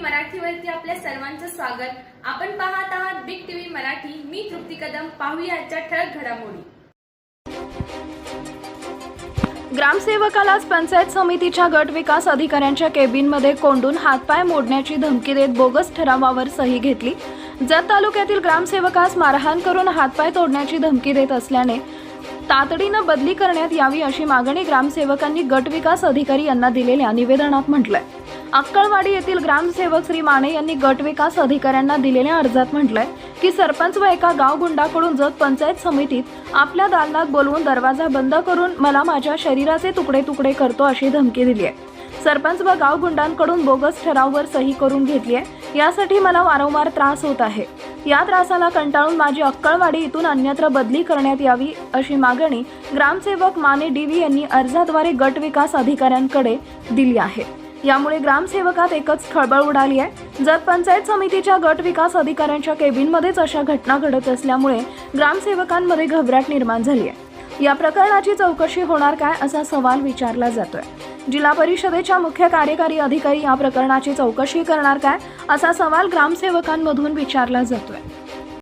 मराठीवरती आपल्या सर्वांचं स्वागत. आपण पाहत आहात बिग टीव्ही मराठी. मी तृप्ती कदम. पाहूया आजच्या ठळक घडामोडी. ग्रामसेवकालाच पंचायत समितीच्या गट विकास अधिकाऱ्यांच्या केबिनमध्ये कोंडून हातपाय मोडण्याची धमकी देत बोगस ठरावावर सही घेतली. जत तालुक्यातील ग्रामसेवकास मारहाण करून हातपाय तोडण्याची धमकी देत असल्याने तातडीनं बदली करण्यात यावी अशी मागणी ग्रामसेवकांनी गट विकास अधिकारी यांना दिलेल्या निवेदनात म्हटलंय. अक्कळवाडी येथील ग्रामसेवक श्री माने यांनी गट विकास अधिकाऱ्यांना दिलेल्या अर्जात म्हटलंय की सरपंच व एका गावगुंडाकडून जत पंचायत समितीत आपल्या दालनात बोलवून दरवाजा बंद करून मला माझ्या शरीराचे तुकडे तुकडे करतो अशी धमकी दिली आहे. सरपंच व गावगुंडांकडून बोगस ठराववर सही करून घेतली आहे. यासाठी मला वारंवार त्रास होत आहे. या त्रासाला कंटाळून माझी अक्कळवाडी इथून अन्यत्र बदली करण्यात यावी अशी मागणी ग्रामसेवक माने डीव्ही यांनी अर्जाद्वारे गट विकास अधिकाऱ्यांकडे दिली आहे. यामुळे ग्रामसेवकात एकच खळबळ उडाली आहे. जर पंचायत समितीच्या गट विकास अधिकाऱ्यांच्या केबिनमध्येच अशा घटना घडत असल्यामुळे ग्रामसेवकांमध्ये घबराट निर्माण झाली आहे. या प्रकरणाची चौकशी होणार काय असा सवाल विचारला जातोय. जिल्हा परिषदेच्या मुख्य कार्यकारी अधिकारी या प्रकरणाची चौकशी करणार काय असा सवाल ग्रामसेवकांमधून विचारला जातोय.